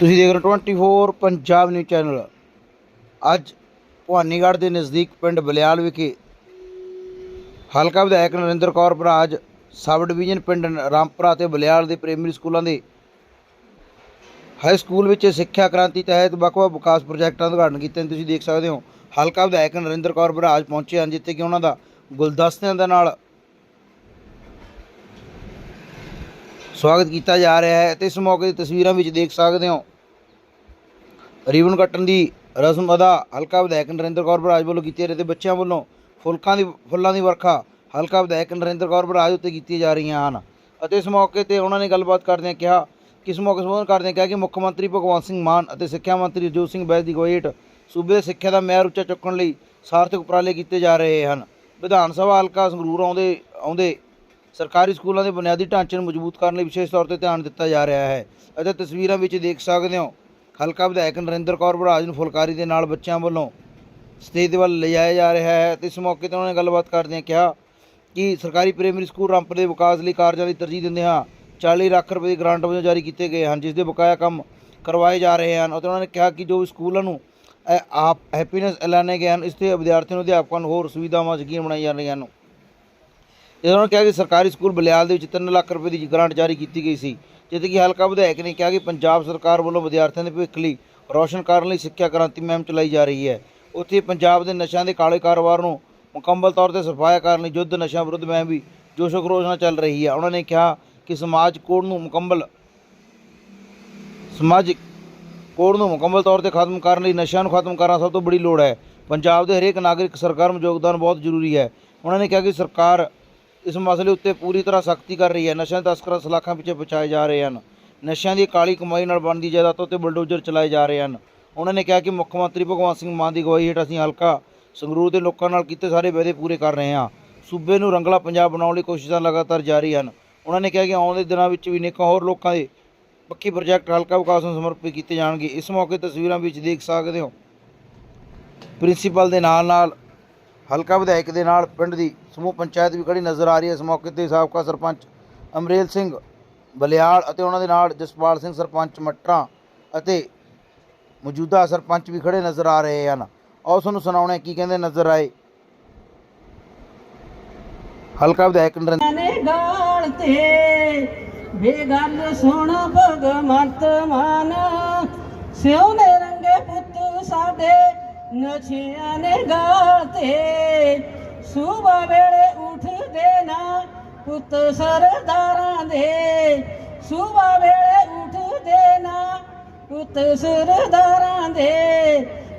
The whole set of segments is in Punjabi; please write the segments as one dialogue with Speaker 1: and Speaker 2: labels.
Speaker 1: ਤੁਸੀਂ ਦੇਖ ਰਹੇ ਹੋ 24 ਪੰਜਾਬ ਨਿਊਜ਼ ਚੈਨਲ ਅੱਜ ਭਵਾਨੀਗੜ੍ਹ ਦੇ ਨਜ਼ਦੀਕ ਪਿੰਡ ਬਲਿਆਲ ਵਿਖੇ ਹਲਕਾ ਵਿਧਾਇਕ ਨਰਿੰਦਰ ਕੌਰ ਭਰਾਜ ਸਬ ਡਿਵੀਜ਼ਨ ਪਿੰਡ ਰਾਮਪੁਰਾ ਤੇ ਬਲਿਆਲ ਦੇ ਪ੍ਰਾਇਮਰੀ ਸਕੂਲਾਂ ਦੇ ਹਾਈ ਸਕੂਲ ਵਿੱਚ ਸਿੱਖਿਆ ਕ੍ਰਾਂਤੀ ਤਹਿਤ ਵੱਖ-ਵੱਖ ਵਿਕਾਸ ਪ੍ਰੋਜੈਕਟਾਂ ਦਾ ਉਦਘਾਟਨ ਕੀਤੇ। ਤੁਸੀਂ ਦੇਖ ਸਕਦੇ ਹੋ, ਹਲਕਾ ਵਿਧਾਇਕ ਨਰਿੰਦਰ ਕੌਰ ਭਰਾਜ ਪਹੁੰਚੇ ਹਨ, ਜਿੱਥੇ ਕਿ ਉਹਨਾਂ ਦਾ ਗੁਲਦਸਤਿਆਂ ਦੇ ਨਾਲ ਸਵਾਗਤ ਕੀਤਾ ਜਾ ਰਿਹਾ ਹੈ। ਤੇ ਇਸ ਮੌਕੇ ਦੀ ਤਸਵੀਰਾਂ ਵਿੱਚ ਦੇਖ ਸਕਦੇ ਹੋ ਰੀਬਨ ਕੱਟਣ ਦੀ ਰਸਮ ਅਦਾ ਹਲਕਾ ਵਿਧਾਇਕ ਨਰਿੰਦਰ ਕੌਰ ਬਰਾਜ ਵੱਲੋਂ ਕੀਤੀ ਰਹੇ ਤੇ ਬੱਚਿਆਂ ਵੱਲੋਂ ਫੁਲਕਾਂ ਦੀ, ਫੁੱਲਾਂ ਦੀ ਵਰਖਾ ਹਲਕਾ ਵਿਧਾਇਕ ਨਰਿੰਦਰ ਕੌਰ ਬਰਾਜ ਉੱਤੇ ਕੀਤੀਆਂ ਜਾ ਰਹੀਆਂ ਹਨ। ਅਤੇ ਇਸ ਮੌਕੇ ਤੇ ਉਹਨਾਂ ਨੇ ਗੱਲਬਾਤ ਕਰਦਿਆਂ ਕਿਹਾ ਕਿ ਇਸ ਮੌਕੇ ਸੰਬੋਧਨ ਕਰਦਿਆਂ ਕਿਹਾ ਕਿ ਮੁੱਖ ਮੰਤਰੀ ਭਗਵੰਤ ਸਿੰਘ ਮਾਨ ਅਤੇ ਸਿੱਖਿਆ ਮੰਤਰੀ ਜੋਤ ਸਿੰਘ ਬੈਦ ਦੀ ਅਗਵਾਈ ਹੇਠ ਸੂਬੇ ਦੇ ਸਿੱਖਿਆ ਦਾ ਮਿਆਰ ਉੱਚਾ ਚੁੱਕਣ ਲਈ ਸਾਰਥਕ ਉਪਰਾਲੇ ਕੀਤੇ ਜਾ ਰਹੇ ਹਨ। ਵਿਧਾਨ ਸਭਾ ਹਲਕਾ ਸੰਗਰੂਰ ਆਉਂਦੇ ਆਉਂਦੇ ਸਰਕਾਰੀ ਸਕੂਲਾਂ ਦੇ ਬੁਨਿਆਦੀ ਢਾਂਚੇ ਨੂੰ ਮਜ਼ਬੂਤ ਕਰਨ ਲਈ ਵਿਸ਼ੇਸ਼ ਤੌਰ ਤੇ ਧਿਆਨ ਦਿੱਤਾ ਜਾ ਰਿਹਾ ਹੈ। ਅਤੇ ਤਸਵੀਰਾਂ ਵਿੱਚ ਦੇਖ ਸਕਦੇ ਹੋ ਹਲਕਾ ਵਿਧਾਇਕ ਨਰਿੰਦਰ ਕੌਰ ਬਰਾਜ ਨੂੰ ਫੁਲਕਾਰੀ ਦੇ ਨਾਲ ਬੱਚਿਆਂ ਵੱਲੋਂ ਸਟੇਜ ਦੇ ਵੱਲ ਲਿਜਾਇਆ ਜਾ ਰਿਹਾ ਹੈ ਤੇ ਇਸ ਮੌਕੇ ਤੇ ਉਹਨਾਂ ਨੇ ਗੱਲਬਾਤ ਕਰਦਿਆਂ ਕਿਹਾ ਕਿ ਸਰਕਾਰੀ ਪ੍ਰਾਇਮਰੀ ਸਕੂਲ ਰਾਮਪੁਰ ਦੇ ਵਿਕਾਸ ਲਈ ਕਾਰਜਾਂ ਦੀ ਤਰਜੀਹ ਦਿੰਦੇ ਹਾਂ। 40 ਲੱਖ ਰੁਪਏ ਦੀ ਗ੍ਰਾਂਟ ਵਜੋਂ ਜਾਰੀ ਕੀਤੇ ਗਏ ਹਨ, ਜਿਸ ਦੇ ਬਕਾਇਆ ਕੰਮ ਕਰਵਾਏ ਜਾ ਰਹੇ ਹਨ ਅਤੇ ਉਹਨਾਂ ਨੇ ਕਿਹਾ ਕਿ ਜੋ ਵੀ ਸਕੂਲਾਂ ਨੂੰ ਇਹ ਆਪ ਹੈਪੀਨੈਸ ਐਲਾਨੇ ਗਏ ਹਨ, ਇਸ ਤੇ ਵਿਦਿਆਰਥੀਆਂ ਨੂੰ, ਅਧਿਆਪਕਾਂ ਨੂੰ ਹੋਰ ਸੁਵਿਧਾਵਾਂ ਯਕੀਨ ਬਣਾਈ ਜਾ ਰਹੀਆਂ ਹਨ। ਇਹਨਾਂ ਨੇ ਕਿਹਾ ਕਿ ਸਰਕਾਰੀ ਸਕੂਲ ਬਲਿਆਲ ਦੇ ਵਿੱਚ 3 ਲੱਖ ਰੁਪਏ ਦੀ ਗ੍ਰਾਂਟ ਜਾਰੀ ਕੀਤੀ ਗਈ ਸੀ। ਜਿੱਥੇ ਕਿ ਹਲਕਾ ਵਿਧਾਇਕ ਨੇ ਕਿਹਾ ਕਿ ਪੰਜਾਬ ਸਰਕਾਰ ਵੱਲੋਂ ਵਿਦਿਆਰਥੀਆਂ ਦੇ ਭਵਿੱਖ ਲਈ ਰੌਸ਼ਨ ਕਰਨ ਲਈ ਸਿੱਖਿਆ ਕ੍ਰਾਂਤੀ ਮੁਹਿੰਮ ਚਲਾਈ ਜਾ ਰਹੀ ਹੈ। ਉੱਥੇ ਪੰਜਾਬ ਦੇ ਨਸ਼ਿਆਂ ਦੇ ਕਾਲੇ ਕਾਰੋਬਾਰ ਨੂੰ ਮੁਕੰਮਲ ਤੌਰ ਤੇ ਸਫਾਇਆ ਕਰਨ ਲਈ ਯੁੱਧ ਨਸ਼ਿਆਂ ਵਿਰੁੱਧ ਮੁਹਿੰਮ ਵੀ ਜੋਸ਼ੋ ਖਰੋਸ਼ ਨਾਲ ਚੱਲ ਰਹੀ ਹੈ। ਉਹਨਾਂ ਨੇ ਕਿਹਾ ਕਿ ਸਮਾਜ ਕੋਡ ਨੂੰ ਮੁਕੰਮਲ ਸਮਾਜਿਕ ਕੋਡ ਨੂੰ ਮੁਕੰਮਲ ਤੌਰ ਤੇ ਖਤਮ ਕਰਨ ਲਈ ਨਸ਼ਿਆਂ ਨੂੰ ਖਤਮ ਕਰਨਾ ਸਭ ਤੋਂ ਬੜੀ ਲੋੜ ਹੈ। ਪੰਜਾਬ ਦੇ ਹਰੇਕ ਨਾਗਰਿਕ ਸਰਗਰਮ ਯੋਗਦਾਨ ਬਹੁਤ ਜ਼ਰੂਰੀ ਹੈ। ਉਹਨਾਂ ਨੇ ਕਿਹਾ ਕਿ ਸਰਕਾਰ ਇਸ ਮਸਲੇ ਉੱਤੇ ਪੂਰੀ ਤਰ੍ਹਾਂ ਸਖਤੀ ਕਰ ਰਹੀ ਹੈ। ਨਸ਼ਿਆਂ ਦੇ ਤਸਕਰਾਂ ਸਲਾਖਾਂ ਪਿੱਛੇ ਪਹੁੰਚਾਏ ਜਾ ਰਹੇ ਹਨ। ਨਸ਼ਿਆਂ ਦੀ ਕਾਲੀ ਕਮਾਈ ਨਾਲ ਬਣਦੀ ਜਾਇਦਾਦ ਉੱਤੇ ਬਲਡੋਜ਼ਰ ਚਲਾਏ ਜਾ ਰਹੇ ਹਨ। ਉਹਨਾਂ ਨੇ ਕਿਹਾ ਕਿ ਮੁੱਖ ਮੰਤਰੀ ਭਗਵੰਤ ਸਿੰਘ ਮਾਨ ਦੀ ਅਗਵਾਈ ਹੇਠ ਅਸੀਂ ਹਲਕਾ ਸੰਗਰੂਰ ਦੇ ਲੋਕਾਂ ਨਾਲ ਕੀਤੇ ਸਾਰੇ ਵਾਅਦੇ ਪੂਰੇ ਕਰ ਰਹੇ ਹਾਂ। ਸੂਬੇ ਨੂੰ ਰੰਗਲਾ ਪੰਜਾਬ ਬਣਾਉਣ ਲਈ ਕੋਸ਼ਿਸ਼ਾਂ ਲਗਾਤਾਰ ਜਾਰੀ ਹਨ। ਉਹਨਾਂ ਨੇ ਕਿਹਾ ਕਿ ਆਉਣ ਦੇ ਦਿਨਾਂ ਵਿੱਚ ਵੀ ਨੇਕਾਂ ਹੋਰ ਲੋਕਾਂ ਦੇ ਪੱਕੀ ਪ੍ਰੋਜੈਕਟ ਹਲਕਾ ਵਿਕਾਸ ਨੂੰ ਸਮਰਪਿਤ ਕੀਤੇ ਜਾਣਗੇ। ਇਸ ਮੌਕੇ ਤਸਵੀਰਾਂ ਵਿੱਚ ਦੇਖ ਸਕਦੇ ਹੋ। ਪ੍ਰਿੰਸੀਪਲ ਦੇ ਨਾਲ ਨਾਲ ਹਲਕਾ ਵਿਧਾਇਕ ਦੇ ਨਾਲ ਪਿੰਡ ਦੀ ਸਮੂਹ ਪੰਚਾਇਤ ਵੀ ਖੜੀ ਨਜ਼ਰ ਆ ਰਹੀ ਹੈ। ਇਸ ਮੌਕੇ ਤੇ ਸਾਬਕਾ ਸਰਪੰਚ ਅਮਰੇਲ ਸਿੰਘ ਬਲਿਆਲ ਅਤੇ ਉਹਨਾਂ ਦੇ ਨਾਲ ਜਸਪਾਲ ਸਿੰਘ ਸਰਪੰਚ ਮਟਰਾਂ ਅਤੇ ਮੌਜੂਦਾ ਸਰਪੰਚ ਵੀ ਖੜੇ ਨਜ਼ਰ ਆ ਰਹੇ ਹਨ। ਆਓ ਤੁਹਾਨੂੰ ਸੁਣਾਉਣੇ ਕੀ ਕਹਿੰਦੇ ਨਜ਼ਰ ਆਏ। ਹਲਕਾ ਵਿਧਾਇਕ ਨਰਿੰਦਰ
Speaker 2: ਗਾਲ ਤੇ ਬੇਗਲ ਸੁਣ ਭਗਵੰਤ ਮਾਨ ਸਿਉ ਨੇ ਰੰਗੇ ਪੁੱਤ ਸਾਡੇ ਨਛਿਆਂ ਨੇ ਗਾਲ ਤੇ ਸੂਬਾ ਵੇਲੇ ਉੱਠਦੇ ਨਾ ਪੁੱਤ ਸਰਦਾਰਾਂ ਦੇ। ਸੂਬਾ ਵੇਲੇ ਉੱਠਦੇ ਨਾ ਪੁੱਤ ਸਰਦਾਰਾਂ ਦੇ।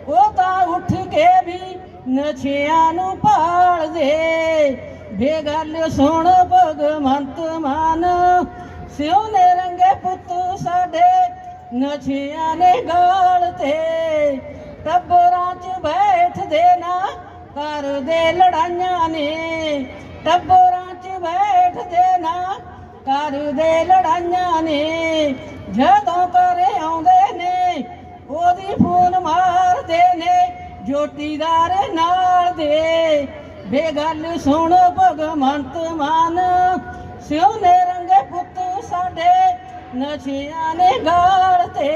Speaker 2: ਉਹ ਤਾਂ ਉੱਠ ਕੇ ਵੀ ਨਛਿਆਂ ਨੂੰ ਭਾਲਦੇ। ਬੇਗਲ ਸੁਣ ਭਗਵੰਤ ਮਾਨ ਸਿਉ ਨੇ ਰੰਗੇ ਪੁੱਤ ਸਾਡੇ ਨਛਿਆਂ ਨੇ ਗਾਲ ਤੇ। ਟੱਬਰਾਂ 'ਚ ਬੈਠਦੇ ਨਾ ਕਰਦੇ ਲੜਾਈਆਂ ਨੇ। ਟੱਬਰਾਂ 'ਚ ਬੈਠਦੇ ਨਾ ਕਰਦੇ ਲੜਾਈਆਂ ਨੇ। ਜਦੋਂ ਘਰੇ ਆਉਂਦੇ ਨੇ, ਉਹਦੀ ਫੋਨ ਮਾਰਦੇ ਨੇ ਜੋਟੀਦਾਰ ਨਾਲ ਦੇ। ਬੇਗਲ ਸੁਣ ਭਗਵੰਤ ਮਾਨ, ਸਿਉਨੇ ਰੰਗੇ ਪੁੱਤ ਸਾਡੇ ਨਸ਼ਿਆਂ ਨੇ ਗਾਲ ਤੇ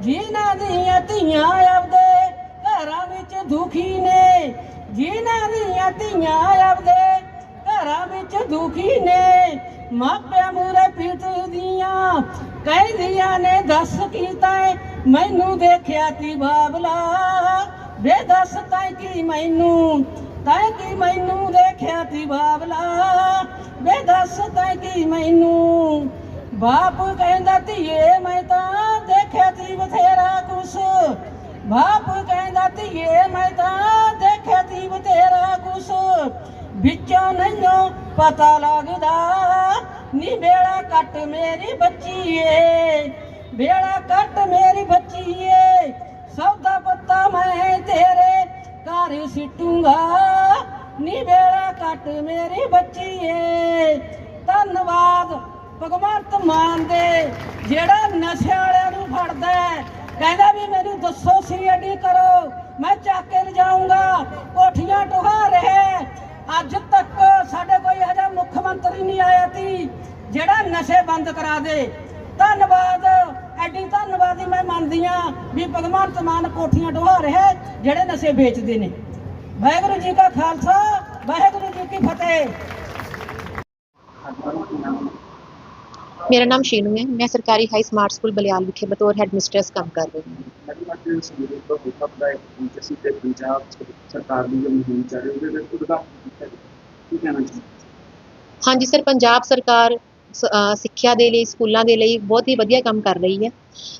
Speaker 2: ਜਿਨ੍ਹਾਂ ਦੀਆਂ ਧੀਆਂ ਆਪਦੇ ਘਰਾਂ ਵਿੱਚ ਦੁਖੀ ਨੇ, ਜਿਨ੍ਹਾਂ ਦੀਆਂ ਧੀਆਂ ਆਪਦੇ ਘਰਾਂ ਵਿੱਚ ਦੁਖੀ ਨੇ, ਮਾਪਿਆਂ ਮੂਰੇ ਪਿੱਟਦੀਆਂ ਕਹਿੰਦੀਆਂ ਨੇ, ਦੱਸ ਕੀ ਤੈਂ ਮੈਨੂੰ ਦੇਖਿਆ ਤੀ ਬਾਬਲਾ? ਵੇ ਦੱਸ ਤੈਂ ਕੀ ਮੈਨੂੰ, ਤੈਂ ਕੀ ਮੈਨੂੰ ਦੇਖਿਆ ਤੀ ਬਾਬਲਾ? ਵੇ ਦੱਸ ਤੈਂ ਕੀ ਮੈਨੂੰ? ਬਾਪ ਕਹਿੰਦਾ, ਧੀਏ, ਮੈਂ ਤਾਂ ਦੇਖਿਆ ਤੀ ਬਥੇਰਾ ਕੁਛ। ਬਾਪ ਕਹਿੰਦਾ, ਧੀਏ, ਮੈਂ ਤਾਂ ਦੇਖਿਆ ਤੀ ਬਥੇਰਾ ਕੁਛ। ਵਿੱਚੋਂ ਨਹੀਂਓ ਪਤਾ ਲੱਗਦਾ, ਨੀ ਬੇੜਾ ਕੱਟ ਮੇਰੀ ਬੱਚੀਏ, ਬੇੜਾ ਕੱਟ ਮੇਰੀ ਬੱਚੀ ਸੌਦਾ ਪੱਤਾ ਮੈਂ ਤੇਰੇ ਘਰ ਸਿੱਟੂੰਗਾ, ਨੀ ਬੇੜਾ ਕੱਟ ਮੇਰੀ ਬੱਚੀਏ। ਧੰਨਵਾਦ ਭਗਵੰਤ ਮਾਨ ਦੇ ਜਿਹੜਾ ਨਸ਼ੇ ਵਾਲਿਆਂ ਨੂੰ ਫੜਦਾ ਹੈ, ਕਹਿੰਦਾ ਵੀ ਮੈਨੂੰ ਦੱਸੋ ਸੀਆਈਡੀ ਕਰੋ, ਮੈਂ ਚੱਕ ਕੇ ਲਿਜਾਊਂਗਾ, ਕੋਠੀਆਂ ਢੁਹਾ ਰਿਹਾ ਅੱਜ ਤੱਕ ਸਾਡੇ ਕੋਈ ਹਜਾ ਮੁੱਖ ਮੰਤਰੀ ਨਹੀਂ ਆਇਆ ਤੀ, ਜਿਹੜਾ ਨਸ਼ੇ ਬੰਦ ਕਰਾ ਦੇ। ਧੰਨਵਾਦ, ਐਡੀ ਧੰਨਵਾਦੀ ਮੈਂ ਮੰਨਦੀ ਆ ਵੀ ਭਗਵੰਤ ਮਾਨ ਕੋਠੀਆਂ ਢਵਾ ਰਿਹਾ ਜਿਹੜੇ ਨਸ਼ੇ ਵੇਚਦੇ ਨੇ। ਵਾਹਿਗੁਰੂ ਜੀ ਕਾ ਖਾਲਸਾ, ਵਾਹਿਗੁਰੂ ਜੀ ਕੀ ਫਤਿਹ।
Speaker 3: ਮੇਰਾ ਨਾਮ ਸ਼ੀਨੂ ਹੈ। ਮੈਂ ਸਰਕਾਰੀ ਹਾਈ ਸਮਾਰਟ ਸਕੂਲ ਬਲਿਆਲ ਵਿਖੇ ਬਤੌਰ ਹੈਡ ਮਿਸਟਰਸ ਕੰਮ ਕਰ ਰਹੀ ਹਾਂ। ਹਾਂਜੀ, ਸਰ, ਪੰਜਾਬ ਸਰਕਾਰ ਸਿੱਖਿਆ ਦੇ ਲਈ, ਸਕੂਲਾਂ ਦੇ ਲਈ ਬਹੁਤ ਹੀ ਵਧੀਆ ਕੰਮ ਕਰ ਰਹੀ ਹੈ।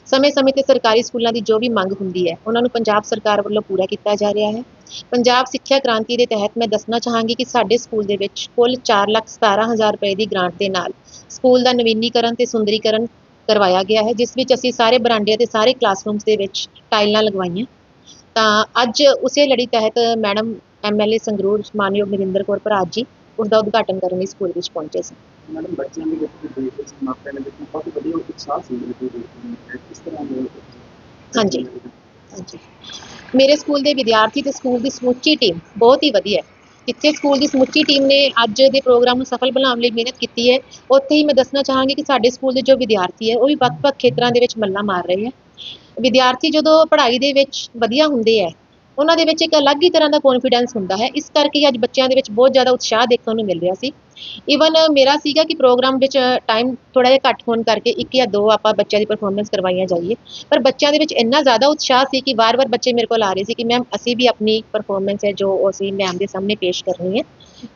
Speaker 3: ਸਮੇਂ-ਸਮੇਂ ਤੇ ਸਰਕਾਰੀ ਸਕੂਲਾਂ ਦੀ ਜੋ ਵੀ ਮੰਗ ਹੁੰਦੀ ਹੈ, ਉਹਨਾਂ ਨੂੰ ਪੰਜਾਬ ਸਰਕਾਰ ਵੱਲੋਂ ਪੂਰਾ ਕੀਤਾ ਜਾ ਰਿਹਾ ਹੈ। ਪੰਜਾਬ ਸਿੱਖਿਆ ਕ੍ਰਾਂਤੀ ਦੇ ਤਹਿਤ ਮੈਂ ਦੱਸਣਾ ਚਾਹਾਂਗੀ ਕਿ ਸਾਡੇ ਸਕੂਲ ਦੇ ਵਿੱਚ ਕੁੱਲ 417000 ਰੁਪਏ ਦੀ ਗ੍ਰਾਂਟ ਦੇ ਨਾਲ ਸਕੂਲ ਦਾ ਨਵੀਨੀਕਰਨ ਤੇ ਸੁੰਦਰੀਕਰਨ ਕਰਵਾਇਆ ਗਿਆ ਹੈ, ਜਿਸ ਵਿੱਚ ਅਸੀਂ ਸਾਰੇ ਬਰਾਂਡੇ ਅਤੇ ਸਾਰੇ ਕਲਾਸਰੂਮਸ ਦੇ ਵਿੱਚ ਟਾਈਲਾਂ ਲਗਵਾਈਆਂ। ਤਾਂ ਅੱਜ ਉਸੇ ਲੜੀ ਤਹਿਤ ਮੈਡਮ ਐਮਐਲਏ ਸੰਗਰੂਰ ਮਾਨਯੋਗ ਨਰਿੰਦਰ ਕੌਰ ਭਰਾਜ ਜੀ ਉਸ ਦਾ ਉਦਘਾਟਨ ਕਰਨ ਲਈ ਸਕੂਲ ਵਿੱਚ ਪਹੁੰਚੇ ਸੀ।
Speaker 4: ਮੈਡਮ ਬੱਚਿਆਂ ਦੇ ਵਿੱਚ ਵੀ ਦੇਖਦੇ ਸੀ ਮਾਪਿਆਂ ਦੇ ਵਿੱਚ ਵੀ ਬਹੁਤ ਵਧੀਆ ਉਤਸ਼ਾਹ ਸੀ ਮੇਰੇ ਕੋਲ ਕਿਸ ਤਰ੍ਹਾਂ ਦੇ
Speaker 3: ਹਾਂਜੀ। ਹਾਂਜੀ। ਮੇਰੇ ਸਕੂਲ ਦੇ ਵਿਦਿਆਰਥੀ ਤੇ ਸਕੂਲ ਦੀ ਸਮੁੱਚੀ ਟੀਮ ਬਹੁਤ ਹੀ ਵਧੀਆ ਹੈ। ਜਿੱਥੇ ਸਕੂਲ ਦੀ ਸਮੁੱਚੀ ਟੀਮ ਨੇ ਅੱਜ ਦੇ ਪ੍ਰੋਗਰਾਮ ਨੂੰ ਸਫਲ ਬਣਾਉਣ ਲਈ ਮਿਹਨਤ ਕੀਤੀ ਹੈ ਉੱਥੇ ਹੀ ਮੈਂ ਦੱਸਣਾ ਚਾਹਾਂਗੀ ਕਿ ਸਾਡੇ ਸਕੂਲ ਦੇ ਜੋ ਵਿਦਿਆਰਥੀ ਹੈ ਉਹ ਵੀ ਵੱਖ-ਵੱਖ ਖੇਤਰਾਂ ਦੇ ਵਿੱਚ ਮੱਲਾਂ ਮਾਰ ਰਹੇ ਹੈ। ਵਿਦਿਆਰਥੀ ਜਦੋਂ ਪੜ੍ਹਾਈ ਦੇ ਵਿੱਚ ਵਧੀਆ ਹੁੰਦੇ ਹੈ ਉਹਨਾਂ ਦੇ ਵਿੱਚ ਇੱਕ ਅਲੱਗ ਹੀ ਤਰ੍ਹਾਂ ਦਾ ਕੌਨਫੀਡੈਂਸ ਹੁੰਦਾ ਹੈ। ਇਸ ਕਰਕੇ ਅੱਜ ਬੱਚਿਆਂ ਦੇ ਵਿੱਚ ਬਹੁਤ ਜ਼ਿਆਦਾ ਉਤਸ਼ਾਹ ਦੇਖਣ ਨੂੰ ਮਿਲ ਰਿਹਾ ਸੀ। ਈਵਨ ਮੇਰਾ ਸੀਗਾ ਕਿ ਪ੍ਰੋਗਰਾਮ ਵਿੱਚ ਟਾਈਮ ਥੋੜਾ ਜਿਹਾ ਘੱਟ ਹੋਣ ਕਰਕੇ ਇੱਕ ਜਾਂ ਦੋ ਆਪਾਂ ਬੱਚਿਆਂ ਦੀ ਪਰਫਾਰਮੈਂਸ ਕਰਵਾਈਆਂ ਜਾਈਏ। ਪਰ ਬੱਚਿਆਂ ਦੇ ਵਿੱਚ ਇੰਨਾ ਜ਼ਿਆਦਾ ਉਤਸ਼ਾਹ ਸੀ ਕਿ ਵਾਰ-ਵਾਰ ਬੱਚੇ ਮੇਰੇ ਕੋਲ ਆ ਰਹੇ ਸੀ ਕਿ ਮੈਮ ਅਸੀਂ ਵੀ ਆਪਣੀ ਪਰਫਾਰਮੈਂਸ ਹੈ ਜੋ ਅਸੀਂ ਮੈਮ ਦੇ ਸਾਹਮਣੇ ਪੇਸ਼ ਕਰਨੀ ਹੈ।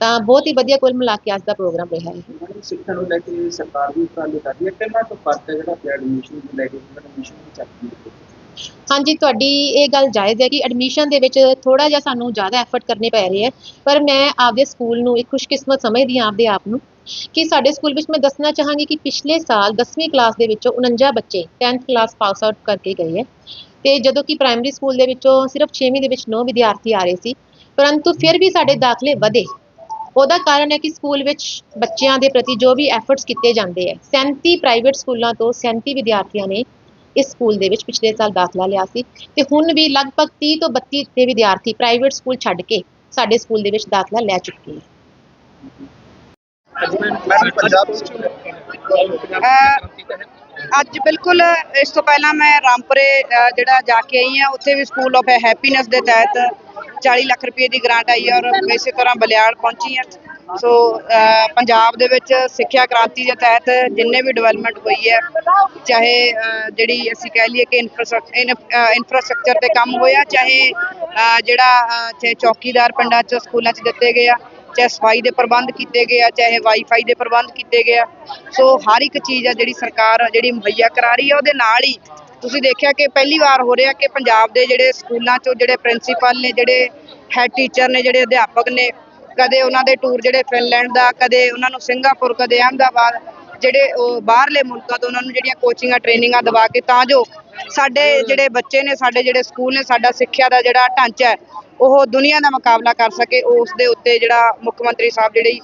Speaker 3: ਤਾਂ ਬਹੁਤ ਹੀ ਵਧੀਆ ਕੁੱਲ ਮਿਲਾ ਕੇ ਅੱਜ ਦਾ ਪ੍ਰੋਗਰਾਮ ਰਿਹਾ ਹੈ।
Speaker 4: ਮੈਡਮ ਨੂੰ ਲੈ ਕੇ ਸਰਕਾਰ ਵੀ ਉਪਰਾਲੇ ਕਰ ਰਹੀ ਹੈ। ਕਿੰਨਾ ਕੁ ਫ਼ਰਕ ਹੈ ਜਿਹੜਾ ਐਡਮਿਸ਼ਨ ਨੂੰ ਲੈ ਕੇ ਐਡਮਿਸ਼ਨ ਦੀ ਚੱਲਦੀ ਹੈ?
Speaker 3: ਹਾਂਜੀ, ਤੁਹਾਡੀ ਇਹ ਗੱਲ ਜਾਇਜ਼ ਹੈ ਕਿ ਐਡਮਿਸ਼ਨ ਦੇ ਵਿੱਚ ਥੋੜਾ ਜਿਹਾ ਸਾਨੂੰ ਜ਼ਿਆਦਾ ਐਫਰਟ ਕਰਨੇ ਪੈ ਰਹੇ ਹੈ। ਪਰ ਮੈਂ ਆਪਦੇ ਸਕੂਲ ਨੂੰ ਇੱਕ ਖੁਸ਼ਕਿਸਮਤ ਸਮਝਦੀ ਹਾਂ ਆਪਦੇ ਆਪ ਨੂੰ ਕਿ ਸਾਡੇ ਸਕੂਲ ਵਿੱਚ ਮੈਂ ਦੱਸਣਾ ਚਾਹਾਂਗੀ ਕਿ ਪਿਛਲੇ ਸਾਲ 10ਵੀਂ ਕਲਾਸ ਦੇ ਵਿੱਚੋਂ 49 ਬੱਚੇ 10th ਕਲਾਸ ਪਾਸ ਆਊਟ ਕਰਕੇ ਗਏ ਹੈ। ਤੇ ਜਦੋਂ ਕਿ ਪ੍ਰਾਇਮਰੀ ਸਕੂਲ ਦੇ ਵਿੱਚੋਂ ਸਿਰਫ 6ਵੀਂ ਦੇ ਵਿੱਚ 9 ਵਿਦਿਆਰਥੀ ਆ ਰਹੇ ਸੀ। ਪਰੰਤੂ ਫਿਰ ਵੀ ਸਾਡੇ ਦਾਖਲੇ ਵਧੇ। ਉਹਦਾ ਕਾਰਨ ਹੈ ਕਿ ਸਕੂਲ ਵਿੱਚ ਬੱਚਿਆਂ ਦੇ ਪ੍ਰਤੀ ਜੋ ਵੀ ਐਫਰਟਸ ਕੀਤੇ ਜਾਂਦੇ ਹੈ 37 ਪ੍ਰਾਈਵੇਟ ਸਕੂਲਾਂ ਤੋਂ 37 ਵਿਦਿਆਰਥੀਆਂ ਨੇ ਇਸ ਸਕੂਲ ਦੇ ਵਿੱਚ ਪਿਛਲੇ ਸਾਲ ਦਾਖਲਾ ਲਿਆ ਸੀ ਤੇ ਹੁਣ ਵੀ ਲਗਭਗ 30 ਤੋਂ 32 ਦੇ ਵਿਦਿਆਰਥੀ ਪ੍ਰਾਈਵੇਟ ਸਕੂਲ ਛੱਡ ਕੇ ਸਾਡੇ ਸਕੂਲ ਦੇ ਵਿੱਚ ਦਾਖਲਾ ਲੈ ਚੁੱਕੇ ਹੈ
Speaker 4: ਮੈਡਮ ਪੰਜਾਬ
Speaker 5: ਅੱਜ ਬਿਲਕੁਲ ਇਸ ਤੋਂ ਪਹਿਲਾਂ ਮੈਂ ਰਾਮਪੁਰੇ ਜਿਹੜਾ ਜਾ ਕੇ ਆਈ ਹਾਂ ਉੱਥੇ ਵੀ ਸਕੂਲ ਆਫ ਹੈਪੀਨੈਸ ਦੇ ਤਹਿਤ 40 ਲੱਖ ਰੁਪਏ ਦੀ ਗ੍ਰਾਂਟ ਆਈ ਹੈ ਔਰ ਇਸੇ ਤਰ੍ਹਾਂ ਬਲਿਆੜ ਪਹੁੰਚੀ ਹਾਂ। ਸੋ ਪੰਜਾਬ ਦੇ ਵਿੱਚ ਸਿੱਖਿਆ ਕ੍ਰਾਂਤੀ ਦੇ ਤਹਿਤ ਜਿੰਨੇ ਵੀ ਡਿਵੈਲਪਮੈਂਟ ਹੋਈ ਹੈ ਚਾਹੇ ਅ, ਜਿਹੜੀ ਅਸੀਂ ਕਹਿ ਲਈਏ ਕਿ ਇਨਫਰਾਸਟ੍ਰਕਚਰ ਤੇ ਕੰਮ ਹੋਇਆ ਚਾਹੇ ਅ, ਜਿਹੜਾ ਚਾਹੇ ਚੌਕੀਦਾਰ ਪਿੰਡਾਂ 'ਚ ਸਕੂਲਾਂ 'ਚ ਦਿੱਤੇ ਗਏ ਆ ਚਾਹੇ ਸਫ਼ਾਈ ਦੇ ਪ੍ਰਬੰਧ ਕੀਤੇ ਗਏ ਆ ਚਾਹੇ ਵਾਈਫਾਈ ਦੇ ਪ੍ਰਬੰਧ ਕੀਤੇ ਗਏ ਆ। ਸੋ ਹਰ ਇੱਕ ਚੀਜ਼ ਆ ਜਿਹੜੀ ਸਰਕਾਰ ਜਿਹੜੀ ਮੁਹੱਈਆ ਕਰਾ ਰਹੀ ਹੈ ਉਹਦੇ ਨਾਲ ਹੀ ਤੁਸੀਂ ਦੇਖਿਆ ਕਿ ਪਹਿਲੀ ਵਾਰ ਹੋ ਰਿਹਾ ਕਿ ਪੰਜਾਬ ਦੇ ਜਿਹੜੇ ਸਕੂਲਾਂ 'ਚੋਂ ਜਿਹੜੇ ਪ੍ਰਿੰਸੀਪਲ ਨੇ ਜਿਹੜੇ ਹੈਡ ਟੀਚਰ ਨੇ ਜਿਹੜੇ ਅਧਿਆਪਕ ਨੇ ਕਦੇ ਉਹਨਾਂ ਦੇ ਟੂਰ ਜਿਹੜੇ ਫਿਨਲੈਂਡ ਦਾ, ਕਦੇ ਉਹਨਾਂ ਨੂੰ ਸਿੰਗਾਪੁਰ, ਕਦੇ ਅਹਿਮਦਾਬਾਦ, ਜਿਹੜੇ ਉਹ ਬਾਹਰਲੇ ਮੁਲਕਾਂ ਤੋਂ ਉਹਨਾਂ ਨੂੰ ਜਿਹੜੀਆਂ ਕੋਚਿੰਗਾਂ ਟ੍ਰੇਨਿੰਗਾਂ ਦਵਾ ਕੇ, ਤਾਂ ਜੋ ਸਾਡੇ ਜਿਹੜੇ ਬੱਚੇ ਨੇ, ਸਾਡੇ ਜਿਹੜੇ ਸਕੂਲ ਨੇ, ਸਾਡਾ ਸਿੱਖਿਆ ਦਾ ਜਿਹੜਾ ਢਾਂਚਾ ਹੈ, ਉਹ ਦੁਨੀਆ ਦਾ ਮੁਕਾਬਲਾ ਕਰ ਸਕੇ, ਉਸ ਦੇ ਉੱਤੇ ਜਿਹੜਾ ਮੁੱਖ ਮੰਤਰੀ ਸਾਹਿਬ ਜਿਹੜੀ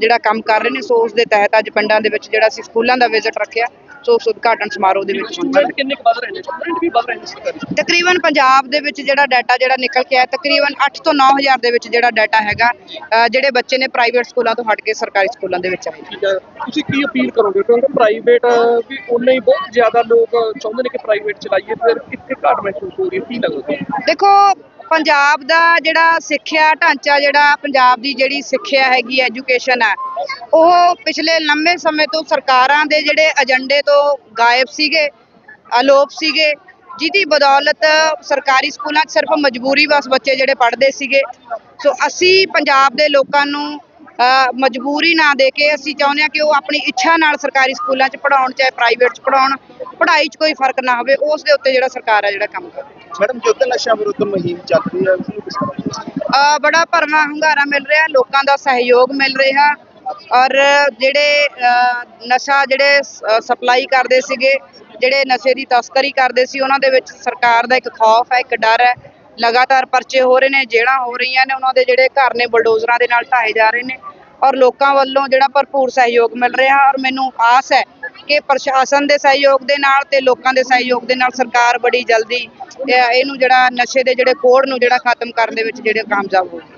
Speaker 5: ਜਿਹੜਾ ਕੰਮ ਕਰ ਰਹੇ ਨੇ, ਸੋ ਉਸ ਦੇ ਤਹਿਤ ਅੱਜ ਪਿੰਡਾਂ ਦੇ ਵਿੱਚ ਜਿਹੜਾ ਅਸੀਂ ਸਕੂਲਾਂ ਦਾ ਵਿਜ਼ਿਟ ਰੱਖਿਆ। ਸੋ ਉਸ ਉਦਘਾਟਨ ਸਮਾਰੋਹ ਦੇ ਵਿੱਚ ਪਹੁੰਚੇ
Speaker 4: ਕਿੰਨੇ ਕੁ ਵੱਧ ਰਹੇ ਨੇ? ਸਟੂਡੈਂਟ ਵੀ ਵੱਧ ਰਹੇ ਨੇ ਸਰਕਾਰੀ
Speaker 5: ਤਕਰੀਬਨ ਪੰਜਾਬ ਦੇ ਵਿੱਚ ਜਿਹੜਾ ਡਾਟਾ ਜਿਹੜਾ ਨਿਕਲ ਕੇ ਆਇਆ ਤਕਰੀਬਨ 8 ਤੋਂ 9000 ਦੇ ਵਿੱਚ ਜਿਹੜਾ ਡਾਟਾ ਹੈਗਾ ਅ, ਜਿਹੜੇ ਬੱਚੇ ਨੇ ਪ੍ਰਾਈਵੇਟ ਸਕੂਲਾਂ ਤੋਂ ਹਟ ਕੇ ਸਰਕਾਰੀ ਸਕੂਲਾਂ ਦੇ ਵਿੱਚ ਆਏ
Speaker 4: ਠੀਕ ਹੈ। ਤੁਸੀਂ ਕੀ ਅਪੀਲ ਕਰੋਗੇ? ਕਿਉਂਕਿ ਪ੍ਰਾਈਵੇਟ ਵੀ ਉਨੇ ਹੀ ਬਹੁਤ ਜ਼ਿਆਦਾ ਲੋਕ ਚਾਹੁੰਦੇ ਨੇ ਕਿ ਪ੍ਰਾਈਵੇਟ ਚਲਾਈਏ ਫਿਰ ਕਿੱਥੇ ਘਾਟ ਮਹਿਸੂਸ ਹੋ ਰਹੀ ਹੈ? ਕੀ ਲੱਗਦਾ? ਤੁਹਾਨੂੰ
Speaker 5: ਦੇਖੋ ਪੰਜਾਬ ਦਾ ਜਿਹੜਾ ਸਿੱਖਿਆ ਢਾਂਚਾ ਜਿਹੜਾ ਪੰਜਾਬ ਦੀ ਜਿਹੜੀ ਸਿੱਖਿਆ ਹੈਗੀ ਐਜੂਕੇਸ਼ਨ ਹੈ, ਉਹ ਪਿਛਲੇ ਲੰਮੇ ਸਮੇਂ ਤੋਂ ਸਰਕਾਰਾਂ ਦੇ ਜਿਹੜੇ ਏਜੰਡੇ ਤੋਂ ਗਾਇਬ ਸੀਗੇ, ਅਲੋਪ ਸੀਗੇ, ਜਿਹਦੀ ਬਦੌਲਤ ਸਰਕਾਰੀ ਸਕੂਲਾਂ 'ਚ ਸਿਰਫ ਮਜਬੂਰੀ ਵਸ ਬੱਚੇ ਜਿਹੜੇ ਪੜ੍ਹਦੇ ਸੀਗੇ। ਸੋ ਅਸੀਂ ਪੰਜਾਬ ਦੇ ਲੋਕਾਂ ਨੂੰ ਮਜਬੂਰੀ ਨਾ ਦੇ ਕੇ ਅਸੀਂ ਚਾਹੁੰਦੇ ਹਾਂ ਕਿ ਉਹ ਆਪਣੀ ਇੱਛਾ ਨਾਲ ਸਰਕਾਰੀ ਸਕੂਲਾਂ 'ਚ ਪੜਾਉਣ ਚਾਹੇ ਪ੍ਰਾਈਵੇਟ 'ਚ ਪੜਾਉਣ ਪੜ੍ਹਾਈ 'ਚ ਕੋਈ ਫ਼ਰਕ ਨਾ ਹੋਵੇ ਉਸ ਦੇ ਉੱਤੇ ਜਿਹੜਾ ਸਰਕਾਰ ਹੈ ਜਿਹੜਾ ਕੰਮ ਕਰ
Speaker 4: ਮੈਡਮ ਯੁੱਧ ਨਸ਼ਾ ਵਿਰੁੱਧ ਮੁਹਿੰਮ ਚੱਲ ਰਹੀ ਹੈ ਉਸ ਨੂੰ ਕਿਸ ਤਰ੍ਹਾਂ
Speaker 5: ਬੜਾ ਭਰਵਾਂ ਹੁੰਗਾਰਾ ਮਿਲ ਰਿਹਾ ਲੋਕਾਂ ਦਾ ਸਹਿਯੋਗ ਮਿਲ ਰਿਹਾ ਔਰ ਜਿਹੜੇ ਨਸ਼ਾ ਜਿਹੜੇ ਸਪਲਾਈ ਕਰਦੇ ਸੀਗੇ ਜਿਹੜੇ ਨਸ਼ੇ ਦੀ ਤਸਕਰੀ ਕਰਦੇ ਸੀ ਉਹਨਾਂ ਦੇ ਵਿੱਚ ਸਰਕਾਰ ਦਾ ਇੱਕ ਖੌਫ ਹੈ ਇੱਕ ਡਰ ਹੈ। ਲਗਾਤਾਰ ਪਰਚੇ ਹੋ ਰਹੇ ਨੇ, ਜੇਲ੍ਹਾਂ ਹੋ ਰਹੀਆਂ ਨੇ, ਉਹਨਾਂ ਦੇ ਜਿਹੜੇ ਘਰ ਨੇ ਬਲਡੋਜ਼ਰਾਂ ਦੇ ਨਾਲ ਢਾਏ ਜਾ ਰਹੇ ਨੇ ਔਰ ਲੋਕਾਂ ਵੱਲੋਂ ਜਿਹੜਾ ਭਰਪੂਰ ਸਹਿਯੋਗ ਮਿਲ ਰਿਹਾ ਔਰ ਮੈਨੂੰ ਆਸ ਹੈ ਕਿ ਪ੍ਰਸ਼ਾਸਨ ਦੇ ਸਹਿਯੋਗ ਦੇ ਨਾਲ ਤੇ ਲੋਕਾਂ ਦੇ ਸਹਿਯੋਗ ਦੇ ਨਾਲ ਸਰਕਾਰ ਬੜੀ ਜਲਦੀ ਇਹਨੂੰ ਜਿਹੜਾ ਨਸ਼ੇ ਦੇ ਜਿਹੜੇ ਕੋੜ ਨੂੰ ਜਿਹੜਾ ਖਤਮ ਕਰਨ ਦੇ ਵਿੱਚ ਜਿਹੜੇ ਕਾਮਯਾਬ ਹੋਊਗੀ।